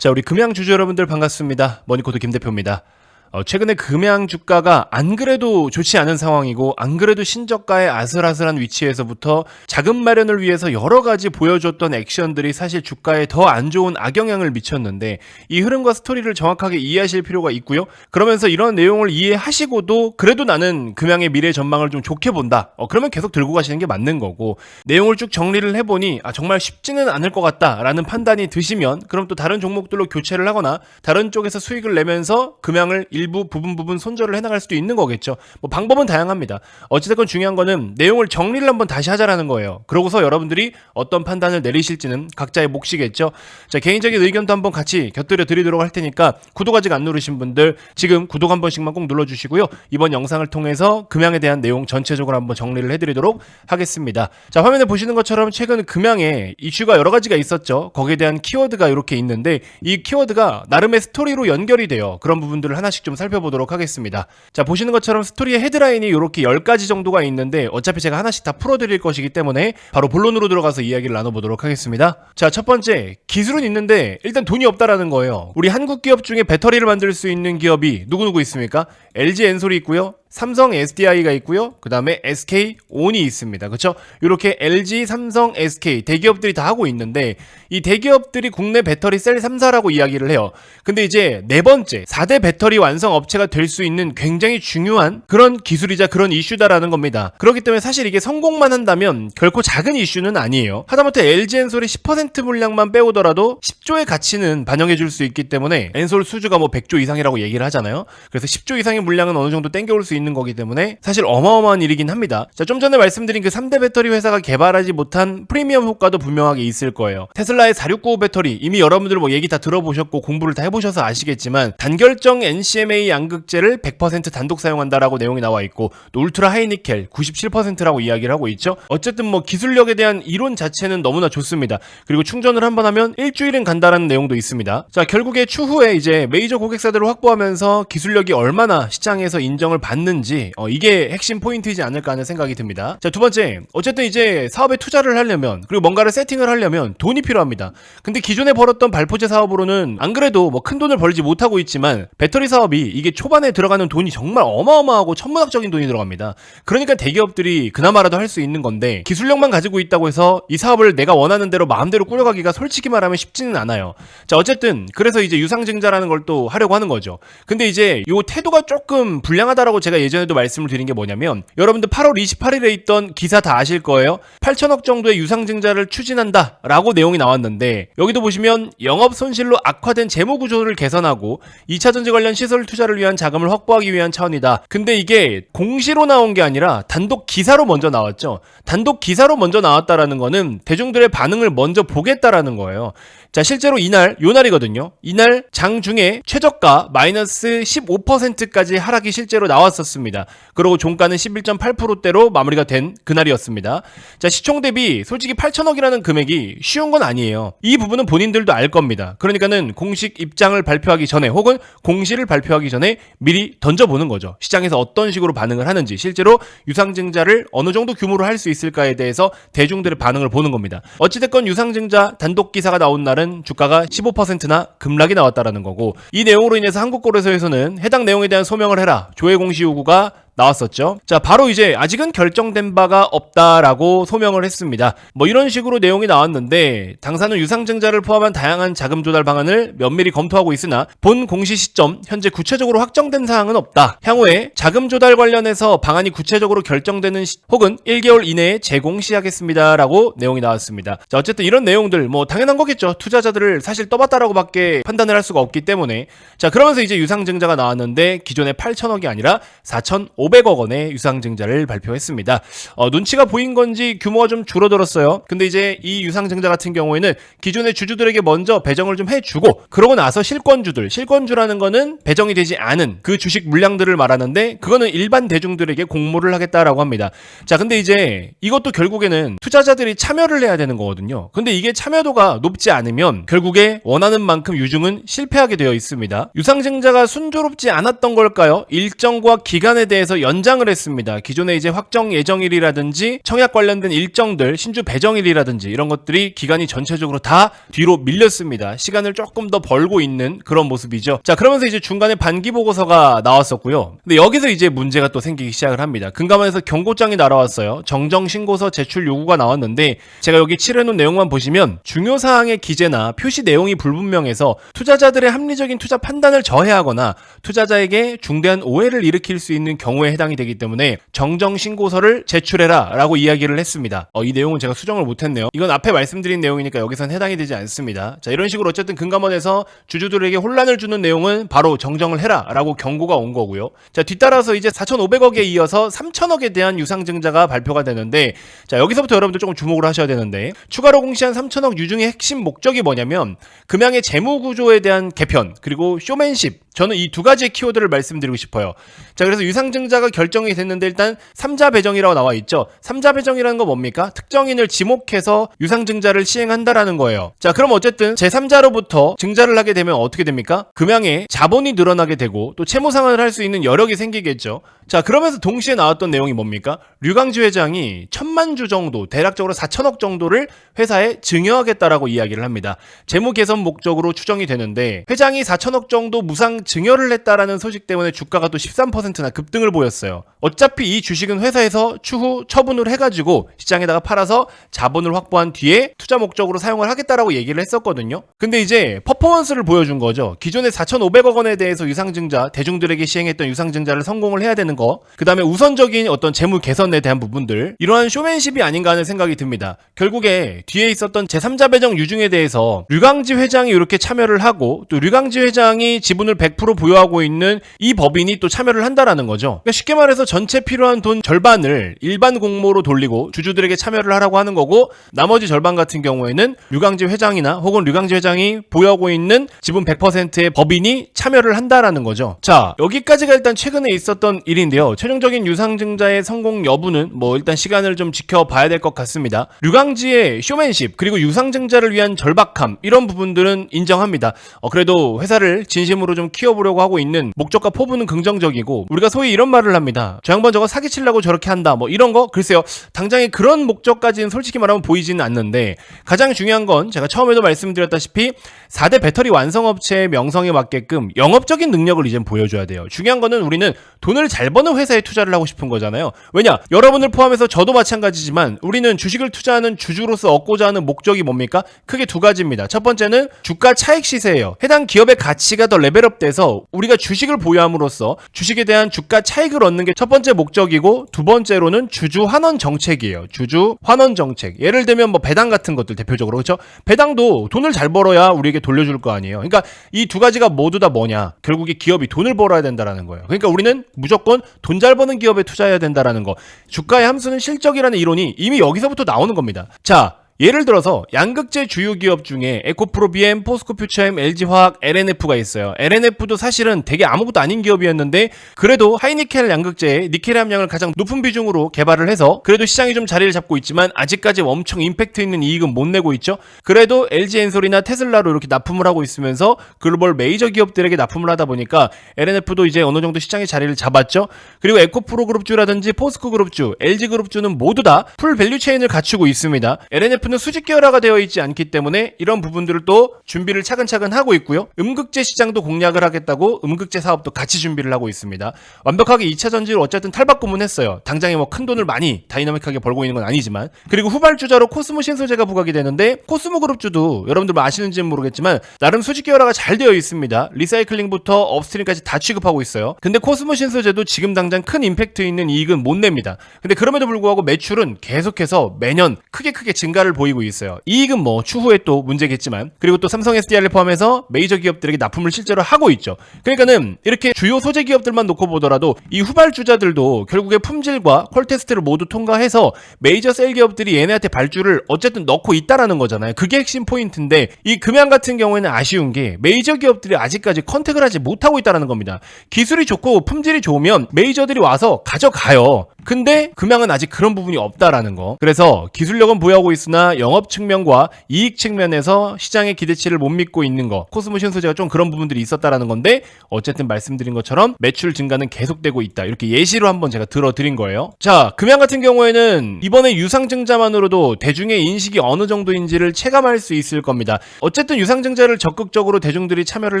자, 우리 금양 주주 여러분들 반갑습니다. 머니코드 김 대표입니다. 어, 최근에 금양 주가가 안 그래도 좋지 않은 상황이고 안 그래도 신저가의 아슬아슬한 위치에서부터 자금 마련을 위해서 여러 가지 보여줬던 액션들이 사실 주가에 더 안 좋은 악영향을 미쳤는데 이 흐름과 스토리를 정확하게 이해하실 필요가 있고요. 그러면서 이런 내용을 이해하시고도 그래도 나는 금양의 미래 전망을 좀 좋게 본다. 어, 그러면 계속 들고 가시는 게 맞는 거고 내용을 쭉 정리를 해보니 아, 정말 쉽지는 않을 것 같다라는 판단이 드시면 그럼 또 다른 종목들로 교체를 하거나 다른 쪽에서 수익을 내면서 금양을 일부 부분 부분 손절을 해나갈 수도 있는 거겠죠. 뭐 방법은 다양합니다. 어찌됐건 중요한 거는 내용을 정리를 한번 다시 하자라는 거예요. 그러고서 여러분들이 어떤 판단을 내리실지는 각자의 몫이겠죠. 자 개인적인 의견도 한번 같이 곁들여 드리도록 할 테니까 구독 아직 안 누르신 분들 지금 구독 한 번씩만 꼭 눌러주시고요. 이번 영상을 통해서 금양에 대한 내용 전체적으로 한번 정리를 해드리도록 하겠습니다. 자 화면에 보시는 것처럼 최근 금양에 이슈가 여러 가지가 있었죠. 거기에 대한 키워드가 이렇게 있는데 이 키워드가 나름의 스토리로 연결이 돼요. 그런 부분들을 하나씩 좀 살펴보도록 하겠습니다. 자 보시는 것처럼 스토리의 헤드라인이 이렇게 10가지 정도가 있는데 어차피 제가 하나씩 다 풀어드릴 것이기 때문에 바로 본론으로 들어가서 이야기를 나눠보도록 하겠습니다. 자 첫 번째 기술은 있는데 일단 돈이 없다라는 거예요. 우리 한국 기업 중에 배터리를 만들 수 있는 기업이 누구누구 있습니까? LG 엔솔이 있고요. 삼성 SDI가 있고요. 그 다음에 SK 온이 있습니다. 그렇죠? 이렇게 LG, 삼성, SK 대기업들이 다 하고 있는데 이 대기업들이 국내 배터리 셀 3사라고 이야기를 해요. 근데 이제 네 번째 4대 배터리 완성 업체가 될 수 있는 굉장히 중요한 그런 기술이자 그런 이슈다라는 겁니다. 그렇기 때문에 사실 이게 성공만 한다면 결코 작은 이슈는 아니에요. 하다못해 LG 엔솔이 10% 물량만 빼오더라도 10조의 가치는 반영해 줄 수 있기 때문에 엔솔 수주가 뭐 100조 이상이라고 얘기를 하잖아요. 그래서 10조 이상의 물량은 어느 정도 땡겨올 수 있는 거기 때문에 사실 어마어마한 일이긴 합니다. 자, 좀 전에 말씀드린 그 3대 배터리 회사가 개발하지 못한 프리미엄 효과도 분명하게 있을 거예요. 테슬라의 4695 배터리 이미 여러분들 뭐 얘기 다 들어보셨고 공부를 다 해보셔서 아시겠지만 단결정 NCMA 양극재를 100% 단독 사용한다라고 내용이 나와 있고 또 울트라 하이니켈 97%라고 이야기를 하고 있죠. 어쨌든 뭐 기술력에 대한 이론 자체는 너무나 좋습니다. 그리고 충전을 한번 하면 일주일은 간다라는 내용도 있습니다. 자, 결국에 추후에 이제 메이저 고객사들을 확보하면서 기술력이 얼마나 시장에서 인정을 받는 지 어, 이게 핵심 포인트이지 않을까 하는 생각이 듭니다. 자, 두 번째. 어쨌든 이제 사업에 투자를 하려면 그리고 뭔가를 세팅을 하려면 돈이 필요합니다. 근데 기존에 벌었던 발포제 사업으로는 안 그래도 뭐 큰 돈을 벌지 못하고 있지만 배터리 사업이 이게 초반에 들어가는 돈이 정말 어마어마하고 천문학적인 돈이 들어갑니다. 그러니까 대기업들이 그나마라도 할 수 있는 건데 기술력만 가지고 있다고 해서 이 사업을 내가 원하는 대로 마음대로 꾸려가기가 솔직히 말하면 쉽지는 않아요. 자, 어쨌든 그래서 이제 유상증자라는 걸 또 하려고 하는 거죠. 근데 이제 요 태도가 조금 불량하다라고 제가 예전에도 말씀을 드린 게 뭐냐면 여러분들 8월 28일에 있던 기사 다 아실 거예요. 8천억 정도의 유상증자를 추진한다라고 내용이 나왔는데 여기도 보시면 영업 손실로 악화된 재무 구조를 개선하고 2차 전지 관련 시설 투자를 위한 자금을 확보하기 위한 차원이다. 근데 이게 공시로 나온 게 아니라 단독 기사로 먼저 나왔죠. 단독 기사로 먼저 나왔다라는 거는 대중들의 반응을 먼저 보겠다라는 거예요. 자, 실제로 이날, 요 날이거든요. 이날 장중에 최저가 마이너스 15%까지 하락이 실제로 나왔었 습니다. 그리고 종가는 11.8%대로 마무리가 된 그날이었습니다. 자, 시총 대비 솔직히 8천억이라는 금액이 쉬운 건 아니에요. 이 부분은 본인들도 알 겁니다. 그러니까는 공식 입장을 발표하기 전에 혹은 공시를 발표하기 전에 미리 던져보는 거죠. 시장에서 어떤 식으로 반응을 하는지, 실제로 유상증자를 어느 정도 규모로 할 수 있을까에 대해서 대중들의 반응을 보는 겁니다. 어찌됐건 유상증자 단독 기사가 나온 날은 주가가 15%나 급락이 나왔다라는 거고 이 내용으로 인해서 한국거래소에서는 해당 내용에 대한 소명을 해라 조회 공시 요구 가 나왔었죠. 자, 바로 이제 아직은 결정된 바가 없다라고 소명을 했습니다. 뭐 이런 식으로 내용이 나왔는데 당사는 유상증자를 포함한 다양한 자금 조달 방안을 면밀히 검토하고 있으나 본 공시 시점 현재 구체적으로 확정된 사항은 없다. 향후에 자금 조달 관련해서 방안이 구체적으로 결정되는 시, 혹은 1개월 이내에 제공시하겠습니다라고 내용이 나왔습니다. 자, 어쨌든 이런 내용들 뭐 당연한 거겠죠. 투자자들을 사실 떠봤다라고밖에 판단을 할 수가 없기 때문에 자, 그러면서 이제 유상증자가 나왔는데 기존의 8천억이 아니라 4,500억 원의 유상증자를 발표했습니다. 어, 눈치가 보인 건지 규모가 좀 줄어들었어요. 근데 이제 이 유상증자 같은 경우에는 기존의 주주들에게 먼저 배정을 좀 해주고 그러고 나서 실권주들, 실권주라는 거는 배정이 되지 않은 그 주식 물량들을 말하는데 그거는 일반 대중들에게 공모를 하겠다라고 합니다. 자, 근데 이제 이것도 결국에는 투자자들이 참여를 해야 되는 거거든요. 근데 이게 참여도가 높지 않으면 결국에 원하는 만큼 유중은 실패하게 되어 있습니다. 유상증자가 순조롭지 않았던 걸까요? 일정과 기간에 대해서 대해서 연장을 했습니다. 기존에 이제 확정 예정일이라든지 청약 관련된 일정들, 신주 배정일이라든지 이런 것들이 기간이 전체적으로 다 뒤로 밀렸습니다. 시간을 조금 더 벌고 있는 그런 모습이죠. 자, 그러면서 이제 중간에 반기 보고서가 나왔었고요. 근데 여기서 이제 문제가 또 생기기 시작을 합니다. 금감원에서 경고장이 날아왔어요. 정정 신고서 제출 요구가 나왔는데 제가 여기 칠해놓은 내용만 보시면 중요 사항의 기재나 표시 내용이 불분명해서 투자자들의 합리적인 투자 판단을 저해하거나 투자자에게 중대한 오해를 일으킬 수 있는 경우 에 해당이 되기 때문에 정정 신고서를 제출해라라고 이야기를 했습니다. 어, 이 내용은 제가 수정을 못했네요. 이건 앞에 말씀드린 내용이니까 여기선 해당이 되지 않습니다. 자 이런 식으로 어쨌든 금감원에서 주주들에게 혼란을 주는 내용은 바로 정정을 해라라고 경고가 온 거고요. 자 뒤따라서 이제 4,500억에 이어서 3,000억에 대한 유상증자가 발표가 되는데 자 여기서부터 여러분들 조금 주목을 하셔야 되는데 추가로 공시한 3,000억 유중의 핵심 목적이 뭐냐면 금양의 재무 구조에 대한 개편 그리고 쇼맨십 저는 이 두 가지의 키워드를 말씀드리고 싶어요. 자, 그래서 유상증자가 결정이 됐는데 일단 삼자 배정이라고 나와 있죠. 삼자 배정이라는 건 뭡니까? 특정인을 지목해서 유상증자를 시행한다라는 거예요. 자, 그럼 어쨌든 제3자로부터 증자를 하게 되면 어떻게 됩니까? 금양에 자본이 늘어나게 되고 또 채무 상환을 할 수 있는 여력이 생기겠죠. 자, 그러면서 동시에 나왔던 내용이 뭡니까? 류강주 회장이 천만 주 정도, 대략적으로 4천억 정도를 회사에 증여하겠다라고 이야기를 합니다. 재무 개선 목적으로 추정이 되는데 회장이 4천억 정도 무상 증여를 했다라는 소식 때문에 주가가 또 13%나 급등을 보였어요. 어차피 이 주식은 회사에서 추후 처분을 해가지고 시장에다가 팔아서 자본을 확보한 뒤에 투자 목적으로 사용을 하겠다라고 얘기를 했었거든요. 근데 이제 퍼포먼스를 보여준 거죠. 기존에 4,500억 원에 대해서 유상증자, 대중들에게 시행했던 유상증자를 성공을 해야 되는 거, 그 다음에 우선적인 어떤 재무 개선에 대한 부분들, 이러한 쇼맨십이 아닌가 하는 생각이 듭니다. 결국에 뒤에 있었던 제3자 배정 유중에 대해서 류강지 회장이 이렇게 참여를 하고 또 류강지 회장이 지분을 100% 보유하고 있는 이 법인이 또 참여를 한다라는 거죠. 그러니까 쉽게 말해서 전체 필요한 돈 절반을 일반 공모로 돌리고 주주들에게 참여를 하라고 하는 거고 나머지 절반 같은 경우에는 류강지 회장이나 혹은 류강지 회장이 보유하고 있는 지분 100%의 법인이 참여를 한다라는 거죠. 자, 여기까지가 일단 최근에 있었던 일인데 요. 최종적인 유상증자의 성공 여부는 뭐 일단 시간을 좀 지켜봐야 될 것 같습니다. 류강지의 쇼맨십 그리고 유상증자를 위한 절박함 이런 부분들은 인정합니다. 어, 그래도 회사를 진심으로 좀 키워보려고 하고 있는 목적과 포부는 긍정적이고 우리가 소위 이런 말을 합니다. 저 양반 저거 사기치려고 저렇게 한다 뭐 이런 거 글쎄요. 당장에 그런 목적까지는 솔직히 말하면 보이지는 않는데 가장 중요한 건 제가 처음에도 말씀드렸다시피 4대 배터리 완성업체의 명성에 맞게끔 영업적인 능력을 이젠 보여줘야 돼요. 중요한 거는 우리는 돈을 잘 버는 회사에 투자를 하고 싶은 거잖아요. 왜냐? 여러분을 포함해서 저도 마찬가지지만 우리는 주식을 투자하는 주주로서 얻고자 하는 목적이 뭡니까? 크게 두 가지입니다. 첫 번째는 주가 차익 시세예요. 해당 기업의 가치가 더 레벨업돼서 우리가 주식을 보유함으로써 주식에 대한 주가 차익을 얻는 게 첫 번째 목적이고 두 번째로는 주주 환원 정책이에요. 주주 환원 정책. 예를 들면 뭐 배당 같은 것들 대표적으로 그렇죠? 배당도 돈을 잘 벌어야 우리에게 돌려줄 거 아니에요. 그러니까 이 두 가지가 모두 다 뭐냐? 결국에 기업이 돈을 벌어야 된다라는 거예요. 그러니까 우리는 무조건 돈 잘 버는 기업에 투자해야 된다라는 거. 주가의 함수는 실적이라는 이론이 이미 여기서부터 나오는 겁니다. 자, 예를 들어서 양극재 주요 기업 중에 에코프로비엠, 포스코 퓨처엠, LG화학, LNF가 있어요. LNF도 사실은 되게 아무것도 아닌 기업이었는데 그래도 하이니켈 양극재의 니켈 함량을 가장 높은 비중으로 개발을 해서 그래도 시장이 좀 자리를 잡고 있지만 아직까지 엄청 임팩트 있는 이익은 못 내고 있죠. 그래도 LG 엔솔이나 테슬라로 이렇게 납품을 하고 있으면서 글로벌 메이저 기업들에게 납품을 하다 보니까 LNF도 이제 어느 정도 시장의 자리를 잡았죠. 그리고 에코프로 그룹주라든지 포스코 그룹주, LG 그룹주는 모두 다 풀 밸류 체인을 갖추고 있습니다. LNF 는 수직 계열화가 되어 있지 않기 때문에 이런 부분들을 또 준비를 차근차근 하고 있고요. 음극재 시장도 공략을 하겠다고 음극재 사업도 같이 준비를 하고 있습니다. 완벽하게 2차 전지를 어쨌든 탈바꿈은 했어요. 당장에 뭐 큰 돈을 많이 다이나믹하게 벌고 있는 건 아니지만 그리고 후발주자로 코스모 신소재가 부각이 되는데 코스모 그룹주도 여러분들 뭐 아시는지는 모르겠지만 나름 수직 계열화가 잘 되어 있습니다. 리사이클링부터 업스트림까지 다 취급하고 있어요. 근데 코스모 신소재도 지금 당장 큰 임팩트 있는 이익은 못 냅니다. 근데 그럼에도 불구하고 매출은 계속해서 매년 크게 크게 증가를 보이고 있어요. 이익은 뭐 추후에 또 문제겠지만 그리고 또 삼성 SDI를 포함해서 메이저 기업들에게 납품을 실제로 하고 있죠. 그러니까는 이렇게 주요 소재 기업들만 놓고 보더라도 이 후발주자들도 결국에 품질과 퀄 테스트를 모두 통과해서 메이저 셀 기업들이 얘네한테 발주를 어쨌든 넣고 있다라는 거잖아요. 그게 핵심 포인트인데 이 금양 같은 경우에는 아쉬운 게 메이저 기업들이 아직까지 컨택을 하지 못하고 있다라는 겁니다. 기술이 좋고 품질이 좋으면 메이저들이 와서 가져가요. 근데 금양은 아직 그런 부분이 없다라는 거. 그래서 기술력은 보유하고 있으나 영업 측면과 이익 측면에서 시장의 기대치를 못 믿고 있는 거. 코스모 신소재가 좀 그런 부분들이 있었다라는 건데 어쨌든 말씀드린 것처럼 매출 증가는 계속되고 있다. 이렇게 예시로 한번 제가 들어드린 거예요. 자, 금양 같은 경우에는 이번에 유상증자만으로도 대중의 인식이 어느 정도인지를 체감할 수 있을 겁니다. 어쨌든 유상증자를 적극적으로 대중들이 참여를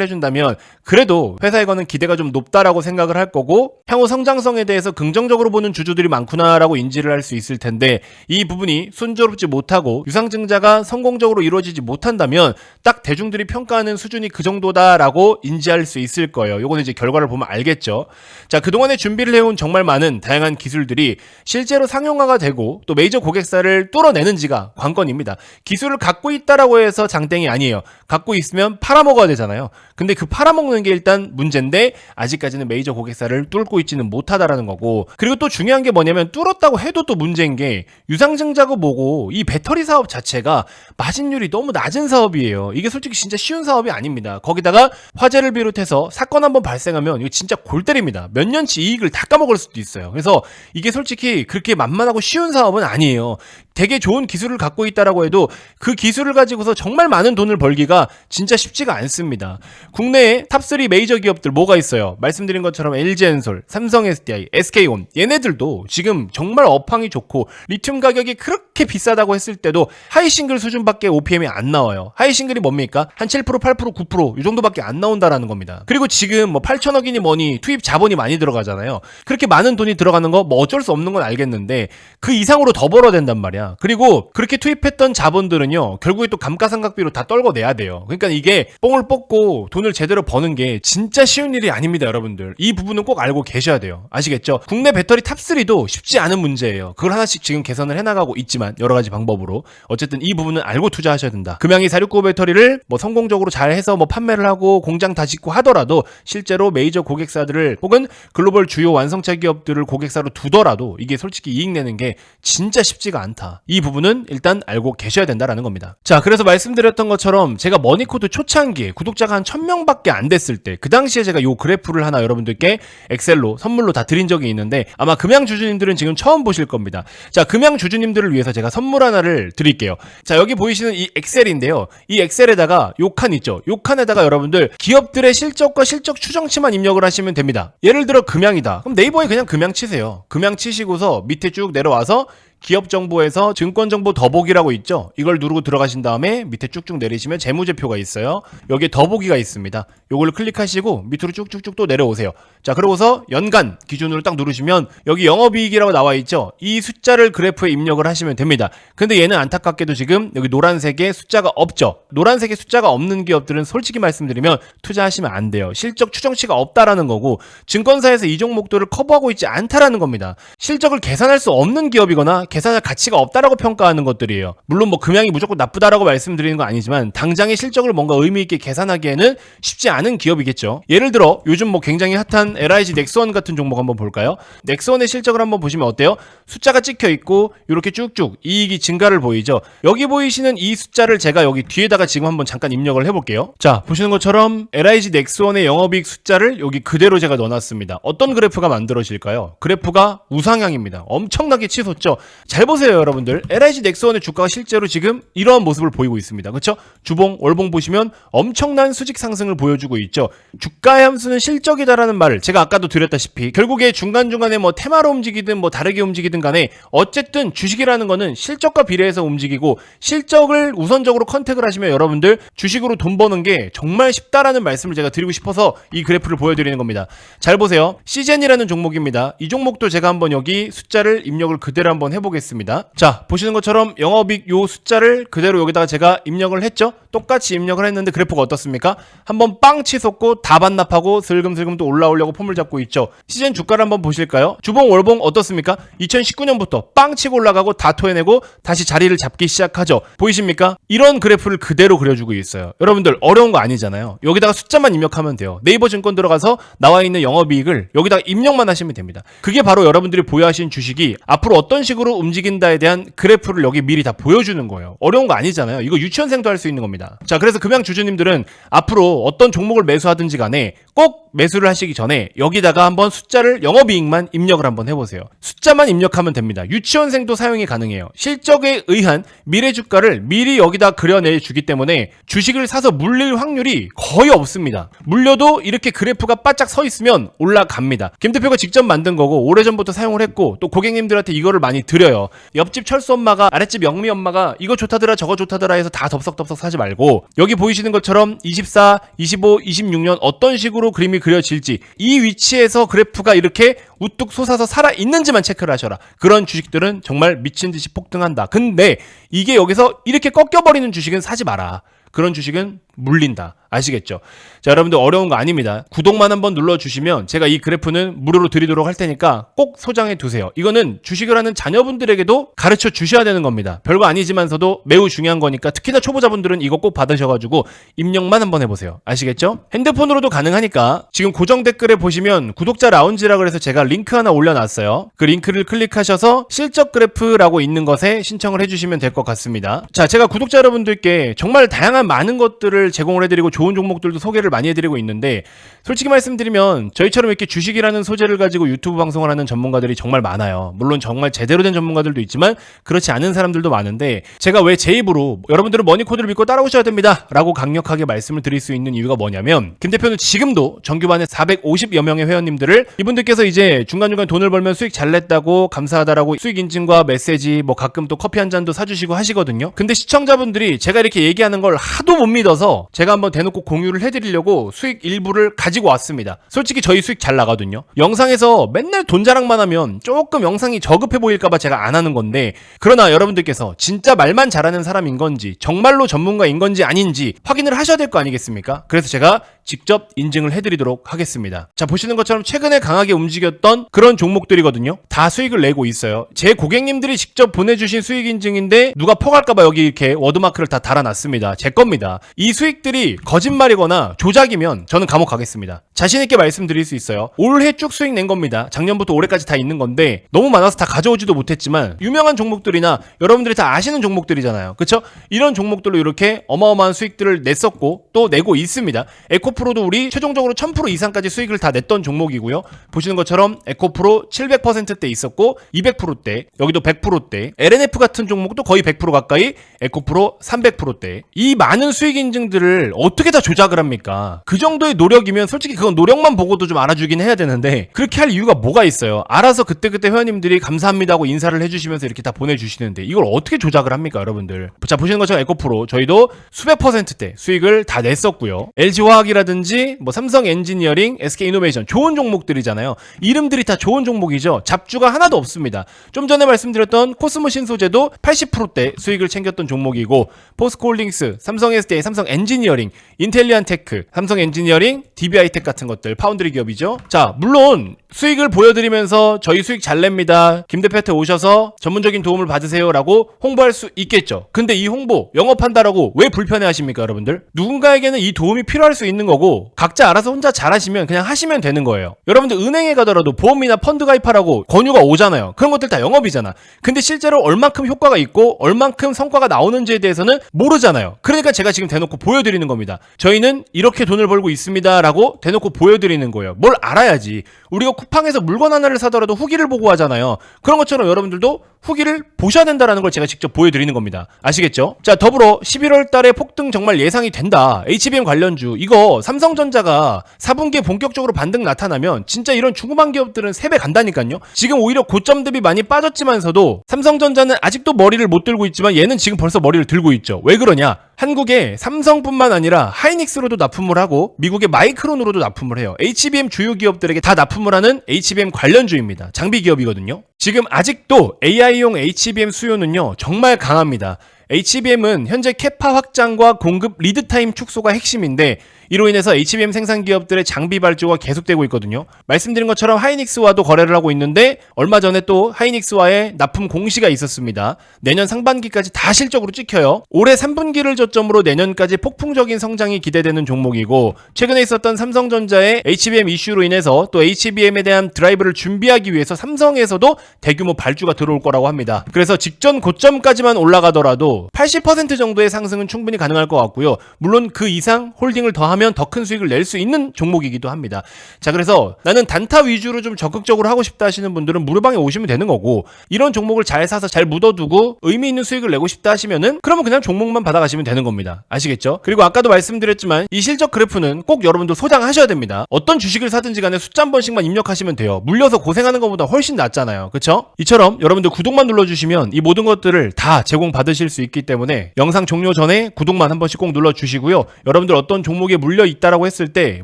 해준다면 그래도 회사에 거는 기대가 좀 높다라고 생각을 할 거고 향후 성장성에 대해서 긍정적으로 보는 주주 들이 많구나라고 인지를 할 수 있을 텐데 이 부분이 순조롭지 못하고 유상증자가 성공적으로 이루어지지 못한다면 딱 대중들이 평가하는 수준이 그 정도다라고 인지할 수 있을 거예요. 요거는 이제 결과를 보면 알겠죠. 자, 그동안에 준비를 해온 정말 많은 다양한 기술들이 실제로 상용화가 되고 또 메이저 고객사를 뚫어내는지가 관건입니다. 기술을 갖고 있다라고 해서 장땡이 아니에요. 갖고 있으면 팔아먹어야 되잖아요. 근데 그 팔아먹는 게 일단 문제인데 아직까지는 메이저 고객사를 뚫고 있지는 못하다라는 거고 그리고 또 중요한 게 뭐냐면 뚫었다고 해도 또 문제인 게 유상증자고 뭐고 이 배터리 사업 자체가 마진율이 너무 낮은 사업이에요. 이게 솔직히 진짜 쉬운 사업이 아닙니다. 거기다가 화재를 비롯해서 사건 한번 발생하면 이거 진짜 골 때립니다. 몇 년치 이익을 다 까먹을 수도 있어요. 그래서 이게 솔직히 그렇게 만만하고 쉬운 사업은 아니에요. 되게 좋은 기술을 갖고 있다라고 해도 그 기술을 가지고서 정말 많은 돈을 벌기가 진짜 쉽지가 않습니다. 국내에 탑3 메이저 기업들 뭐가 있어요? 말씀드린 것처럼 LG엔솔, 삼성 SDI, SK온 얘네들도 지금 정말 업황이 좋고 리튬 가격이 그렇게 비싸다고 했을 때도 하이싱글 수준밖에 OPM이 안 나와요. 하이싱글이 뭡니까? 한 7%, 8%, 9%이 정도밖에 안 나온다라는 겁니다. 그리고 지금 뭐 8천억이니 뭐니 투입 자본이 많이 들어가잖아요. 그렇게 많은 돈이 들어가는 거 뭐 어쩔 수 없는 건 알겠는데 그 이상으로 더 벌어야 된단 말이야. 그리고 그렇게 투입했던 자본들은요 결국에 또 감가상각비로 다 떨궈내야 돼요. 그러니까 이게 뽕을 뽑고 돈을 제대로 버는 게 진짜 쉬운 일이 아닙니다, 여러분들. 이 부분은 꼭 알고 계셔야 돼요. 아시겠죠? 국내 배터리 탑3도 쉽지 않은 문제예요. 그걸 하나씩 지금 개선을 해나가고 있지만 여러 가지 방법으로 어쨌든 이 부분은 알고 투자하셔야 된다. 금양이 469 배터리를 뭐 성공적으로 잘 해서 뭐 판매를 하고 공장 다 짓고 하더라도 실제로 메이저 고객사들을 혹은 글로벌 주요 완성차 기업들을 고객사로 두더라도 이게 솔직히 이익 내는 게 진짜 쉽지가 않다. 이 부분은 일단 알고 계셔야 된다라는 겁니다. 자, 그래서 말씀드렸던 것처럼 제가 머니코드 초창기에 구독자가 한 1000명밖에 안 됐을 때 그 당시에 제가 요 그래프를 하나 여러분들께 엑셀로 선물로 다 드린 적이 있는데 아마 금양 주주님들은 지금 처음 보실 겁니다. 자, 금양 주주님들을 위해서 제가 선물 하나를 드릴게요. 자, 여기 보이시는 이 엑셀인데요. 이 엑셀에다가 요 칸 있죠. 요 칸에다가 여러분들 기업들의 실적과 실적 추정치만 입력을 하시면 됩니다. 예를 들어 금양이다. 그럼 네이버에 그냥 금양 치세요. 금양 치시고서 밑에 쭉 내려와서 기업 정보에서 증권 정보 더보기라고 있죠. 이걸 누르고 들어가신 다음에 밑에 쭉쭉 내리시면 재무제표가 있어요. 여기에 더보기가 있습니다. 요걸 클릭하시고 밑으로 쭉쭉쭉 또 내려오세요. 자, 그러고서 연간 기준으로 딱 누르시면 여기 영업이익이라고 나와 있죠. 이 숫자를 그래프에 입력을 하시면 됩니다. 근데 얘는 안타깝게도 지금 여기 노란색에 숫자가 없죠. 노란색에 숫자가 없는 기업들은 솔직히 말씀드리면 투자하시면 안 돼요. 실적 추정치가 없다라는 거고 증권사에서 이 종목들을 커버하고 있지 않다라는 겁니다. 실적을 계산할 수 없는 기업이거나 계산할 가치가 없다라고 평가하는 것들이에요. 물론 뭐 금양이 무조건 나쁘다라고 말씀드리는 건 아니지만 당장의 실적을 뭔가 의미 있게 계산하기에는 쉽지 않은 기업이겠죠. 예를 들어 요즘 뭐 굉장히 핫한 LIG 넥스원 같은 종목 한번 볼까요? 넥스원의 실적을 한번 보시면 어때요? 숫자가 찍혀 있고 이렇게 쭉쭉 이익이 증가를 보이죠. 여기 보이시는 이 숫자를 제가 여기 뒤에다가 지금 한번 잠깐 입력을 해볼게요. 자 보시는 것처럼 LIG 넥스원의 영업이익 숫자를 여기 그대로 제가 넣어놨습니다. 어떤 그래프가 만들어질까요? 그래프가 우상향입니다. 엄청나게 치솟죠. 잘 보세요, 여러분들. LIG 넥스원의 주가가 실제로 지금 이러한 모습을 보이고 있습니다. 그렇죠? 주봉, 월봉 보시면 엄청난 수직 상승을 보여주고 있죠. 주가의 함수는 실적이다라는 말을 제가 아까도 드렸다시피 결국에 중간중간에 뭐 테마로 움직이든 뭐 다르게 움직이든 간에 어쨌든 주식이라는 거는 실적과 비례해서 움직이고 실적을 우선적으로 컨택을 하시면 여러분들 주식으로 돈 버는 게 정말 쉽다라는 말씀을 제가 드리고 싶어서 이 그래프를 보여드리는 겁니다. 잘 보세요. 시젠이라는 종목입니다. 이 종목도 제가 한번 여기 숫자를 입력을 그대로 한번 해보 겠습니다. 자, 보시는 것처럼 영업이익 요 숫자를 그대로 여기다가 제가 입력을 했죠? 똑같이 입력을 했는데 그래프가 어떻습니까? 한번 빵 치솟고 다 반납하고 슬금슬금 또 올라오려고 폼을 잡고 있죠. 시즌 주가를 한번 보실까요? 주봉 월봉 어떻습니까? 2019년부터 빵 치고 올라가고 다 토해내고 다시 자리를 잡기 시작하죠. 보이십니까? 이런 그래프를 그대로 그려주고 있어요. 여러분들 어려운 거 아니잖아요. 여기다가 숫자만 입력하면 돼요. 네이버 증권 들어가서 나와 있는 영업이익을 여기다가 입력만 하시면 됩니다. 그게 바로 여러분들이 보유하신 주식이 앞으로 어떤 식으로 움직인다에 대한 그래프를 여기 미리 다 보여주는 거예요. 어려운 거 아니잖아요. 이거 유치원생도 할 수 있는 겁니다. 자, 그래서 금양 주주님들은 앞으로 어떤 종목을 매수하든지 간에 꼭꼭 매수를 하시기 전에 여기다가 한번 숫자를 영업이익만 입력을 한번 해보세요. 숫자만 입력하면 됩니다. 유치원생도 사용이 가능해요. 실적에 의한 미래 주가를 미리 여기다 그려내 주기 때문에 주식을 사서 물릴 확률이 거의 없습니다. 물려도 이렇게 그래프가 바짝 서 있으면 올라갑니다. 김 대표가 직접 만든 거고 오래전부터 사용을 했고 또 고객님들한테 이거를 많이 드려요. 옆집 철수 엄마가 아랫집 영미 엄마가 이거 좋다더라 저거 좋다더라 해서 다 덥석덥석 사지 말고 여기 보이시는 것처럼 24, 25, 26년 어떤 식으로 그림이 그려질지 이 위치에서 그래프가 이렇게 우뚝 솟아서 살아 있는지만 체크를 하셔라. 그런 주식들은 정말 미친 듯이 폭등한다. 근데 이게 여기서 이렇게 꺾여버리는 주식은 사지 마라. 그런 주식은 물린다. 아시겠죠? 자, 여러분들 어려운 거 아닙니다. 구독만 한번 눌러주시면 제가 이 그래프는 무료로 드리도록 할 테니까 꼭 소장해 두세요. 이거는 주식을 하는 자녀분들에게도 가르쳐 주셔야 되는 겁니다. 별거 아니지만서도 매우 중요한 거니까 특히나 초보자분들은 이거 꼭 받으셔가지고 입력만 한번 해보세요. 아시겠죠? 핸드폰으로도 가능하니까 지금 고정 댓글에 보시면 구독자 라운지라 그래서 제가 링크 하나 올려놨어요. 그 링크를 클릭하셔서 실적 그래프라고 있는 것에 신청을 해주시면 될 것 같습니다. 자, 제가 구독자 여러분들께 정말 다양한 많은 것들을 제공을 해드리고 좋은 종목들도 소개를 많이 해드리고 있는데 솔직히 말씀드리면 저희처럼 이렇게 주식이라는 소재를 가지고 유튜브 방송을 하는 전문가들이 정말 많아요. 물론 정말 제대로 된 전문가들도 있지만 그렇지 않은 사람들도 많은데 제가 왜 제 입으로 여러분들은 머니코드를 믿고 따라오셔야 됩니다. 라고 강력하게 말씀을 드릴 수 있는 이유가 뭐냐면 김 대표는 지금도 정규반에 450여 명의 회원님들을 이분들께서 이제 중간중간 돈을 벌면 수익 잘 냈다고 감사하다라고 수익 인증과 메시지 뭐 가끔 또 커피 한 잔도 사주시고 하시거든요. 근데 시청자분들이 제가 이렇게 얘기하는 걸 하도 못 믿어서 제가 한번 대놓고 공유를 해드리려고 수익 일부를 가지고 왔습니다. 솔직히 저희 수익 잘 나거든요. 영상에서 맨날 돈 자랑만 하면 조금 영상이 저급해 보일까봐 제가 안 하는 건데 그러나 여러분들께서 진짜 말만 잘하는 사람인 건지 정말로 전문가인 건지 아닌지 확인을 하셔야 될 거 아니겠습니까? 그래서 제가 직접 인증을 해드리도록 하겠습니다. 자 보시는 것처럼 최근에 강하게 움직였던 그런 종목들이거든요. 다 수익을 내고 있어요. 제 고객님들이 직접 보내주신 수익 인증인데 누가 퍼갈까봐 여기 이렇게 워드마크를 다 달아놨습니다. 제 겁니다. 이 수익들이 거짓말이거나 조작이면 저는 감옥 가겠습니다. 자신있게 말씀드릴 수 있어요. 올해 쭉 수익 낸 겁니다. 작년부터 올해까지 다 있는 건데 너무 많아서 다 가져오지도 못했지만 유명한 종목들이나 여러분들이 다 아시는 종목들이잖아요. 그쵸? 이런 종목들로 이렇게 어마어마한 수익들을 냈었고 또 내고 있습니다. 에코 프로도 우리 최종적으로 1000% 이상까지 수익을 다 냈던 종목이고요. 보시는 것처럼 에코프로 700%대 있었고 200%대 여기도 100%대 LNF 같은 종목도 거의 100% 가까이 에코프로 300%대 이 많은 수익 인증들을 어떻게 다 조작을 합니까? 그 정도의 노력이면 솔직히 그건 노력만 보고도 좀 알아주긴 해야 되는데 그렇게 할 이유가 뭐가 있어요? 알아서 그때그때 회원님들이 감사합니다 하고 인사를 해주시면서 이렇게 다 보내주시는데 이걸 어떻게 조작을 합니까 여러분들? 자 보시는 것처럼 에코프로 저희도 수백 퍼센트대 수익을 다 냈었고요. LG화학이라 든지 뭐 삼성 엔지니어링, SK이노베이션 좋은 종목들이잖아요. 이름들이 다 좋은 종목이죠. 잡주가 하나도 없습니다. 좀 전에 말씀드렸던 코스모 신소재도 80%대 수익을 챙겼던 종목이고 포스코홀딩스, 삼성 SDA, 삼성 엔지니어링, 인텔리안 테크, 삼성 엔지니어링, DBI텍 같은 것들 파운드리 기업이죠. 자 물론 수익을 보여드리면서 저희 수익 잘 냅니다. 김 대표한테 오셔서 전문적인 도움을 받으세요라고 홍보할 수 있겠죠. 근데 이 홍보 영업한다라고 왜 불편해 하십니까, 여러분들? 누군가에게는 이 도움이 필요할 수 있는 거고 각자 알아서 혼자 잘하시면 그냥 하시면 되는 거예요. 여러분들 은행에 가더라도 보험이나 펀드 가입하라고 권유가 오잖아요. 그런 것들 다 영업이잖아. 근데 실제로 얼만큼 효과가 있고 얼만큼 성과가 나오는지에 대해서는 모르잖아요. 그러니까 제가 지금 대놓고 보여드리는 겁니다. 저희는 이렇게 돈을 벌고 있습니다라고 대놓고 보여드리는 거예요. 뭘 알아야지. 우리가 쿠팡에서 물건 하나를 사더라도 후기를 보고 하잖아요. 그런 것처럼 여러분들도 후기를 보셔야 된다라는 걸 제가 직접 보여드리는 겁니다. 아시겠죠? 자, 더불어 11월 달에 폭등 정말 예상이 된다. HBM 관련주. 이거 삼성전자가 4분기에 본격적으로 반등 나타나면 진짜 이런 중후반 기업들은 3배 간다니까요. 지금 오히려 고점 대비 많이 빠졌지만서도 삼성전자는 아직도 머리를 못 들고 있지만 얘는 지금 벌써 머리를 들고 있죠. 왜 그러냐? 한국에 삼성뿐만 아니라 하이닉스로도 납품을 하고 미국의 마이크론으로도 납품을 해요. HBM 주요 기업들에게 다 납품을 하는 HBM 관련주입니다. 장비 기업이거든요. 지금 아직도 AI용 HBM 수요는요, 정말 강합니다. HBM은 현재 캐파 확장과 공급 리드 타임 축소가 핵심인데 이로 인해서 HBM 생산 기업들의 장비 발주가 계속되고 있거든요. 말씀드린 것처럼 하이닉스와도 거래를 하고 있는데 얼마 전에 또 하이닉스와의 납품 공시가 있었습니다. 내년 상반기까지 다 실적으로 찍혀요. 올해 3분기를 저점으로 내년까지 폭풍적인 성장이 기대되는 종목이고 최근에 있었던 삼성전자의 HBM 이슈로 인해서 또 HBM에 대한 드라이브를 준비하기 위해서 삼성에서도 대규모 발주가 들어올 거라고 합니다. 그래서 직전 고점까지만 올라가더라도 하더라도 80% 정도의 상승은 충분히 가능할 것 같고요. 물론 그 이상 홀딩을 더하면 더 큰 수익을 낼 수 있는 종목이기도 합니다. 자, 그래서 나는 단타 위주로 좀 적극적으로 하고 싶다 하시는 분들은 무료방에 오시면 되는 거고 이런 종목을 잘 사서 잘 묻어두고 의미 있는 수익을 내고 싶다 하시면은 그러면 그냥 종목만 받아가시면 되는 겁니다. 아시겠죠? 그리고 아까도 말씀드렸지만 이 실적 그래프는 꼭 여러분들 소장하셔야 됩니다. 어떤 주식을 사든지 간에 숫자 한 번씩만 입력하시면 돼요. 물려서 고생하는 것보다 훨씬 낫잖아요. 그쵸? 이처럼 여러분들 구독만 눌러주시면 이 모든 것들을 다 제공받으실 수 있기 때문에 영상 종료 전에 구독만 한 번씩 꼭 눌러주시고요. 여러분들 어떤 종목에 물려 있다라고 했을 때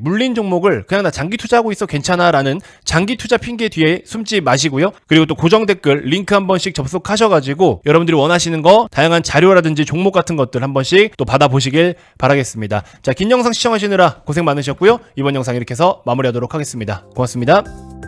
물린 종목을 그냥 나 장기 투자하고 있어 괜찮아라는 장기 투자 핑계 뒤에 숨지 마시고요. 그리고 또 고정 댓글 링크 한 번씩 접속하셔가지고 여러분들이 원하시는 거 다양한 자료라든지 종목 같은 것들 한 번씩 또 받아보시길 바라겠습니다. 자, 긴 영상 시청하시느라 고생 많으셨고요. 이번 영상 이렇게 해서 마무리하도록 하겠습니다. 고맙습니다.